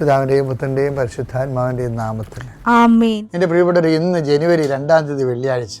പിതാവിന്റെയും പുത്രന്റെയും പരിശുദ്ധാത്മാവിന്റെയും നാമത്തിൽ. എന്റെ പ്രിയപ്പെട്ടവർ ഇന്ന് ജനുവരി രണ്ടാം തീയതി വെള്ളിയാഴ്ച.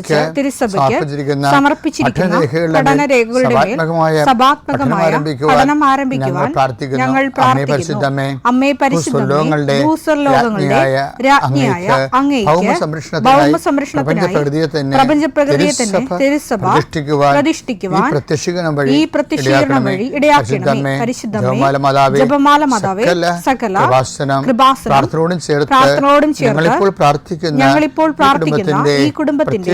തിരുസഭയ്ക്ക് സമർപ്പിച്ചിരിക്കുന്ന പഠന രേഖകളുടെ മേൽ സഭാത്മകമായ പഠനം ആരംഭിക്കുവാൻ ഞങ്ങൾ പ്രാർത്ഥിക്കുന്നു. അമ്മേ പരിശുദ്ധമേ, ഭൂസ്വർലോകങ്ങളുടെ രാജ്ഞിയായ അങ്ങേക്ക് ഭൗമസംരക്ഷണത്തിനായി പ്രപഞ്ചപ്രകൃതിയെ തന്നെ തിരുസഭ പ്രതിഷ്ഠിക്കുവാൻ ഈ പ്രത്യക്ഷീകരണം വഴി ഇടയാക്കണമേ. പരിശുദ്ധമേ ജപമാല മാതാവേ സകല കൃപാസനം കൃപാസനം പ്രാർത്ഥനയോടും ചേർത്ത് ഞങ്ങളിപ്പോൾ പ്രാർത്ഥിക്കുന്ന ഞങ്ങളിപ്പോൾ പ്രാർത്ഥിക്കുന്ന ഈ കുടുംബത്തിന്റെ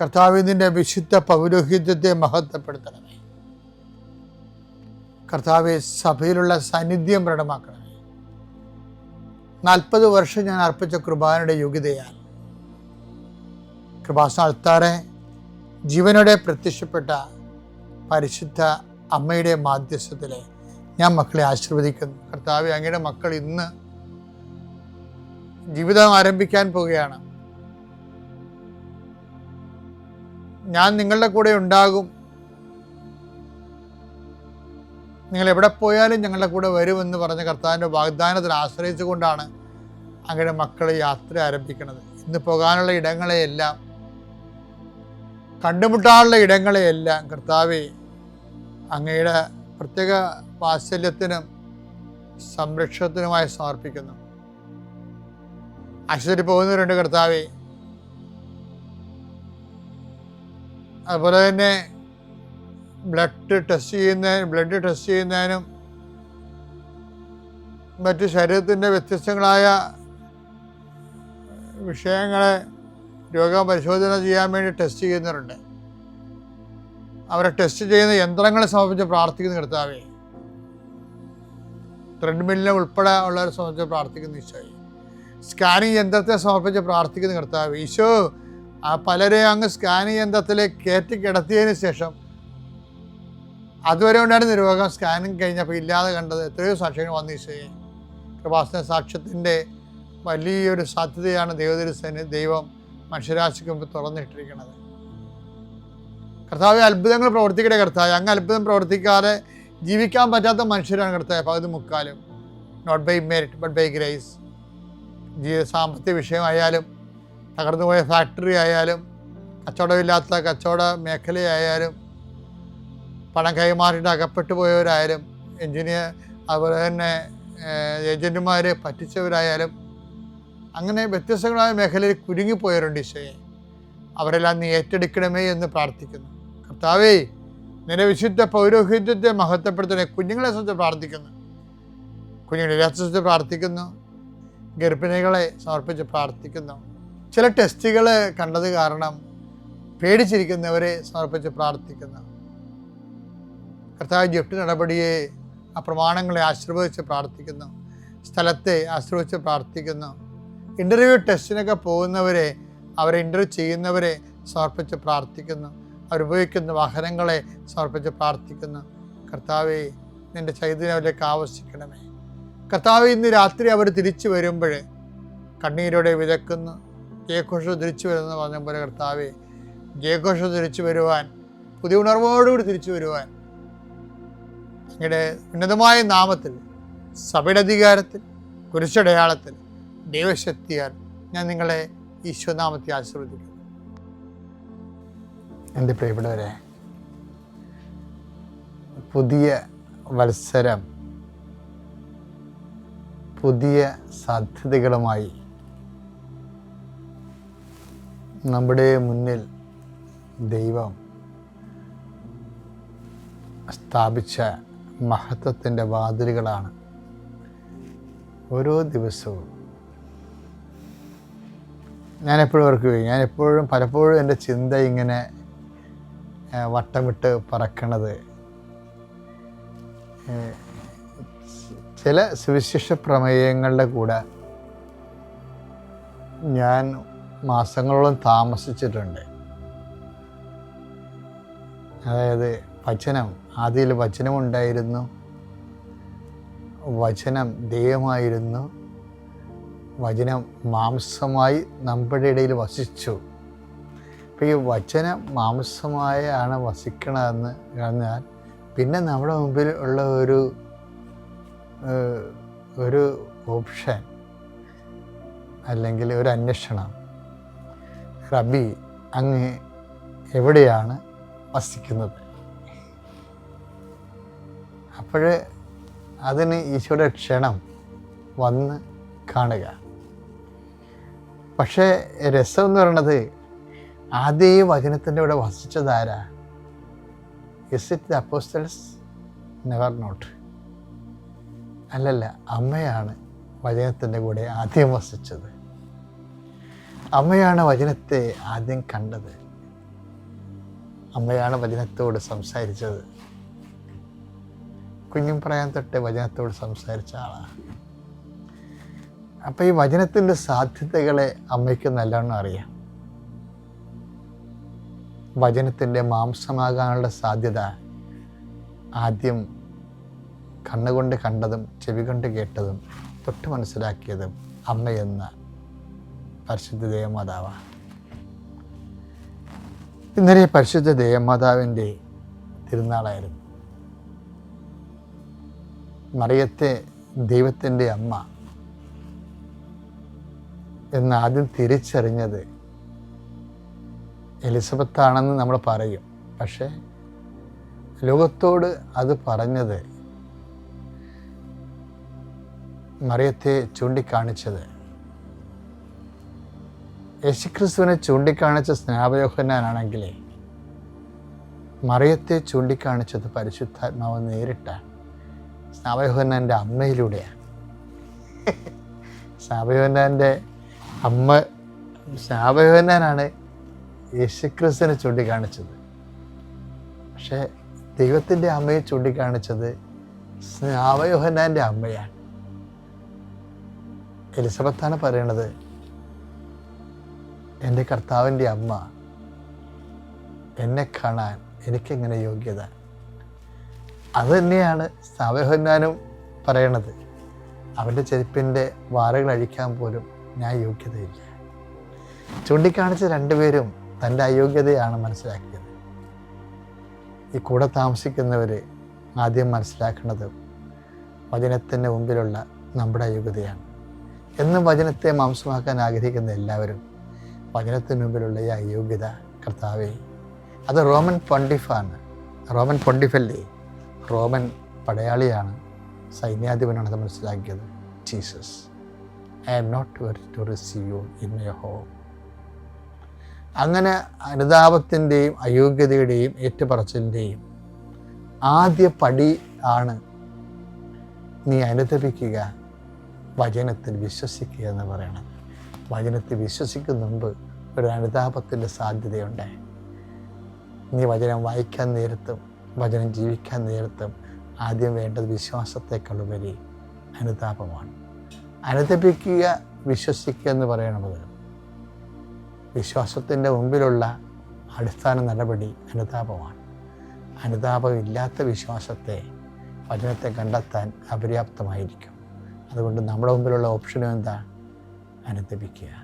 കർത്താവ് നിന്റെ വിശുദ്ധ പൗരോഹിത്യത്തെ മഹത്വപ്പെടുത്തണമേ. കർത്താവെ സഭയിലുള്ള സാന്നിധ്യം പ്രകടമാക്കണമേ. നാൽപ്പത് വർഷം ഞാൻ അർപ്പിച്ച കൃപാനയുടെ യോഗ്യതയാൽ കൃപാസ്ഥാനത്താറെ ജീവനോടെ പ്രത്യക്ഷപ്പെട്ട പരിശുദ്ധ അമ്മയുടെ മാധ്യസ്ഥത്തിൽ ഞാൻ മക്കളെ ആശീർവദിക്കുന്നു. കർത്താവ് അങ്ങയുടെ മക്കൾ ഇന്ന് ജീവിതം ആരംഭിക്കാൻ പോവുകയാണ്. ഞാൻ നിങ്ങളുടെ കൂടെ ഉണ്ടാകും. നിങ്ങൾ എവിടെ പോയാലും ഞങ്ങളുടെ കൂടെ വരുമെന്ന് പറഞ്ഞ കർത്താവിന്റെ വാഗ്ദാനത്തിൽ ആശ്രയിച്ചുകൊണ്ടാണ് അങ്ങയുടെ മക്കൾ യാത്ര ആരംഭിക്കുന്നത്. ഇന്ന് പോകാനുള്ള ഇടങ്ങളെയെല്ലാം കണ്ടുമുട്ടാനുള്ള ഇടങ്ങളെയെല്ലാം കർത്താവെ അങ്ങയുടെ പ്രത്യേക വാത്സല്യത്തിനും സംരക്ഷണത്തിനുമായി സമർപ്പിക്കുന്നു. ആശുപത്രി പോകുന്നവരുണ്ട് കർത്താവെ അതുപോലെ തന്നെ ബ്ലഡ് ടെസ്റ്റ് ചെയ്യുന്ന ബ്ലഡ് ടെസ്റ്റ് ചെയ്യുന്നതിനും മറ്റ് ശരീരത്തിന്റെ വ്യത്യസ്തങ്ങളായ വിഷയങ്ങളെ രോഗപരിശോധന ചെയ്യാൻ വേണ്ടി ടെസ്റ്റ് ചെയ്യുന്നവരുണ്ട്. അവരെ ടെസ്റ്റ് ചെയ്യുന്ന യന്ത്രങ്ങളെ സമർപ്പിച്ച് പ്രാർത്ഥിക്കുന്ന കർത്താവേ ത്രെഡ്മില്ലിനെ ഉൾപ്പെടെ ഉള്ളവരെ സംബന്ധിച്ച് പ്രാർത്ഥിക്കുന്ന ഈശോയെ. സ്കാനിങ് യന്ത്രത്തെ സമർപ്പിച്ച് പ്രാർത്ഥിക്കുന്ന കർത്താവ് ഈശോ ആ പലരെ അങ്ങ് സ്കാനിങ് യന്ത്രത്തിലേക്ക് കയറ്റി കിടത്തിയതിന് ശേഷം അതുവരെ ഉണ്ടായിരുന്ന രോഗം സ്കാനിങ് കഴിഞ്ഞപ്പോൾ ഇല്ലാതെ കണ്ടത് എത്രയോ സാക്ഷ്യങ്ങൾ വന്നു ഈശോയെ കൃപാസന സാക്ഷ്യത്തിന്റെ വലിയൊരു സാധ്യതയാണ് ദൈവതിരുസേന ദൈവം മനുഷ്യരാശിക്ക് മുമ്പ് തുറന്നിട്ടിരിക്കുന്നത്. കർത്താവ് അത്ഭുതങ്ങൾ പ്രവർത്തിക്കട്ടെ കർത്താവ്. അങ്ങ് അത്ഭുതം പ്രവർത്തിക്കാതെ ജീവിക്കാൻ പറ്റാത്ത മനുഷ്യരാണ് കർത്താവ്. പകുതി മുക്കാലും. Not by merit but by grace സാമ്പത്തിക വിഷയമായാലും തകർന്നുപോയ ഫാക്ടറി ആയാലും കച്ചവടമില്ലാത്ത കച്ചവട മേഖലയായാലും പണം കൈമാറിയിട്ട് അകപ്പെട്ടു പോയവരായാലും എഞ്ചിനീയർ അതുപോലെ തന്നെ ഏജന്റുമാർ പറ്റിച്ചവരായാലും അങ്ങനെ വ്യത്യസ്തങ്ങളായ മേഖലയിൽ കുരുങ്ങിപ്പോയവരുണ്ട് ഈശോയെ. അവരെല്ലാം നീ ഏറ്റെടുക്കണമേ എന്ന് പ്രാർത്ഥിക്കുന്നു. കർത്താവേ നിന്റെ വിശുദ്ധ പൗരോഹിത്യത്തെ മഹത്വപ്പെടുത്തണേ. കുഞ്ഞുങ്ങളെ സംബന്ധിച്ച് പ്രാർത്ഥിക്കുന്നു. കുഞ്ഞുങ്ങളെ സംബന്ധിച്ച് പ്രാർത്ഥിക്കുന്നു. ഗർഭിണികളെ സമർപ്പിച്ച് പ്രാർത്ഥിക്കുന്നു. ചില ടെസ്റ്റുകൾ കണ്ടത് കാരണം പേടിച്ചിരിക്കുന്നവരെ സമർപ്പിച്ച് പ്രാർത്ഥിക്കുന്ന കർത്താവ് ജപ്തി നടപടിയെ ആ പ്രമാണങ്ങളെ ആശീർവദിച്ച് പ്രാർത്ഥിക്കുന്നു സ്ഥലത്തെ ആശീർവദിച്ച് പ്രാർത്ഥിക്കുന്നു. ഇന്റർവ്യൂ ടെസ്റ്റിനൊക്കെ പോകുന്നവരെ അവരെ ഇന്റർവ്യൂ ചെയ്യുന്നവരെ സമർപ്പിച്ച് പ്രാർത്ഥിക്കുന്നു. അവരുപയോഗിക്കുന്ന വാഹനങ്ങളെ സമർപ്പിച്ച് പ്രാർത്ഥിക്കുന്നു. കർത്താവെ നിന്റെ ചൈതന്യം അവരിലേക്ക് ആവശ്യിക്കണമേ കർത്താവ് ഇന്ന് രാത്രി അവർ തിരിച്ചു വരുമ്പോൾ കണ്ണീരോടെ വിതക്കുന്നു ജയഘോഷ തിരിച്ചു വരുമെന്ന് പറഞ്ഞ പോലെ കർത്താവെ ജയഘോഷ തിരിച്ചു വരുവാൻ പുതിയ ഉണർവോടുകൂടി തിരിച്ചു വരുവാൻ അങ്ങയുടെ ഉന്നതമായ നാമത്തിൽ സഭയുടെ അധികാരത്തിൽ കുരിശടയാളത്തിൽ ദൈവശക്തിയാൽ ഞാൻ നിങ്ങളെ ഈശ്വനാമത്തെ ആശീർവദിക്കുന്നു. എന്റെ പ്രിയപ്പെട്ടവരെ പുതിയ വത്സരം പുതിയ സാധ്യതകളുമായി നമ്മുടെ മുന്നിൽ ദൈവം സ്ഥാപിച്ച മഹത്വത്തിന്റെ വാതിലുകളാണ് ഓരോ ദിവസവും. ഞാൻ എപ്പോഴും ഓർക്കുകയും ഞാൻ എപ്പോഴും പലപ്പോഴും എന്റെ ചിന്ത ഇങ്ങനെ വട്ടം വട്ടമിട്ട് പറക്കണത്. ചില സുവിശേഷ പ്രമേയങ്ങളുടെ കൂടെ ഞാൻ മാസങ്ങളോളം താമസിച്ചിട്ടുണ്ട്. അതായത് വചനം ആദ്യയിൽ വചനമുണ്ടായിരുന്നു വചനം ദൈവമായിരുന്നു. വചനം മാംസമായി നമ്മുടെ ഇടയിൽ വസിച്ചു. അപ്പോൾ ഈ വചനം മാംസമായാണ് വസിക്കണമെന്ന് പറഞ്ഞാൽ പിന്നെ നമ്മുടെ മുമ്പിൽ ഉള്ള ഒരു ഒരു ഓപ്ഷൻ അല്ലെങ്കിൽ ഒരു അന്വേഷണം റബി അങ്ങ് എവിടെയാണ് വസിക്കുന്നത്? അപ്പോൾ അതിന് ഈശോയുടെ ക്ഷണം വന്ന് കാണുക. പക്ഷേ രസം എന്ന് പറയണത് ആദ്യ വചനത്തിന്റെ ഇവിടെ വസിച്ചതാരാ is it the apostles never not അല്ലല്ല അമ്മയാണ് വചനത്തിന്റെ കൂടെ ആദ്യം വസിച്ചത്. അമ്മയാണ് വചനത്തെ ആദ്യം കണ്ടത്. അമ്മയാണ് വചനത്തോട് സംസാരിച്ചത്. കുഞ്ഞും പറയാൻ തൊട്ട് വചനത്തോട് സംസാരിച്ച ആളാണ്. അപ്പം ഈ വചനത്തിന്റെ സാധ്യതകളെ അമ്മയ്ക്ക് നല്ലോണം അറിയാം. വചനത്തിന്റെ മാംസമാകാനുള്ള സാധ്യത ആദ്യം കണ്ണുകൊണ്ട് കണ്ടതും ചെവി കൊണ്ട് കേട്ടതും തൊട്ട് മനസ്സിലാക്കിയതും അമ്മയെന്ന പരിശുദ്ധ ദേവമാതാവാണ് ഇന്നലെ പരിശുദ്ധ ദേവമാതാവിന്റെ തിരുനാളായിരുന്നു. മറിയത്തെ ദൈവത്തിന്റെ അമ്മ എന്നാദ്യം തിരിച്ചറിഞ്ഞത് എലിസബത്താണെന്ന് നമ്മൾ പറയും. പക്ഷേ ലോകത്തോട് അത് പറഞ്ഞത് മറിയത്തെ ചൂണ്ടിക്കാണിച്ചത് യേശുക്രിസ്തുവിനെ ചൂണ്ടിക്കാണിച്ച സ്നാപയോഹനാണെങ്കിൽ മറിയത്തെ ചൂണ്ടിക്കാണിച്ചത് പരിശുദ്ധാത്മാവ് നേരിട്ടാണ് സ്നാപയോഹന്നാന്റെ അമ്മയിലൂടെയാണ്. സ്നാപയോഹന്നാന്റെ അമ്മ സ്നാപയോഹന്നാനാണ് യേശുക്രിസ്തുവിനെ ചൂണ്ടിക്കാണിച്ചത്. പക്ഷേ ദൈവത്തിന്റെ അമ്മയെ ചൂണ്ടിക്കാണിച്ചത് സ്നാവയോഹനാന്റെ അമ്മയാണ്. എലിസബത്താണ് പറയണത് എന്റെ കർത്താവിന്റെ അമ്മ എന്നെ കാണാൻ എനിക്കെങ്ങനെ യോഗ്യത? അത് തന്നെയാണ് സാവഹന്നാനും പറയണത്. അവന്റെ ചെരുപ്പിന്റെ വാരകൾ അഴിക്കാൻ പോലും ഞാൻ യോഗ്യതയില്ല. ചൂണ്ടിക്കാണിച്ച രണ്ടുപേരും തന്റെ അയോഗ്യതയാണ് മനസ്സിലാക്കിയത്. ഈ കൂടെ താമസിക്കുന്നവർ ആദ്യം മനസ്സിലാക്കുന്നത് വചനത്തിന്റെ മുമ്പിലുള്ള നമ്മുടെ അയോഗ്യതയാണ്. എന്നും വചനത്തെ മാംസമാക്കാൻ ആഗ്രഹിക്കുന്ന എല്ലാവരും വചനത്തിന് മുമ്പിലുള്ള ഈ അയോഗ്യത കർത്താവെ അത് റോമൻ പൊണ്ടിഫാണ്. റോമൻ പൊണ്ടിഫല്ലേ? റോമൻ പടയാളിയാണ് സൈന്യാധിപനാണ് അത് മനസ്സിലാക്കിയത് Jesus. I am not very to receive you in my home അങ്ങനെ അനുതാപത്തിന്റെയും അയോഗ്യതയുടെയും ഏറ്റുപറച്ചിലിന്റെയും ആദ്യ പടി ആണ് നീ അനുദപിക്കുക വചനത്തിൽ വിശ്വസിക്കുക എന്ന് പറയണം വചനത്തിൽ വിശ്വസിക്കുന്ന മുമ്പ് ഒരു അനുതാപത്തിന്റെ സാധ്യതയുണ്ട്. നീ വചനം വായിക്കാൻ നേരത്തും വചനം ജീവിക്കാൻ നേരത്തും ആദ്യം വേണ്ടത് വിശ്വാസത്തെക്കാളുപരി അനുതാപമാണ്. അനുതപിക്കുക വിശ്വസിക്കുക എന്ന് പറയണത് വിശ്വാസത്തിന്റെ മുമ്പിലുള്ള അടിസ്ഥാന നടപടി അനുതാപമാണ്. അനുതാപമില്ലാത്ത വിശ്വാസത്തെ വചനത്തെ കണ്ടെത്താൻ അപര്യാപ്തമായിരിക്കും. അതുകൊണ്ട് നമ്മുടെ മുമ്പിലുള്ള ഓപ്ഷനും എന്താ? അനുദപിക്കുക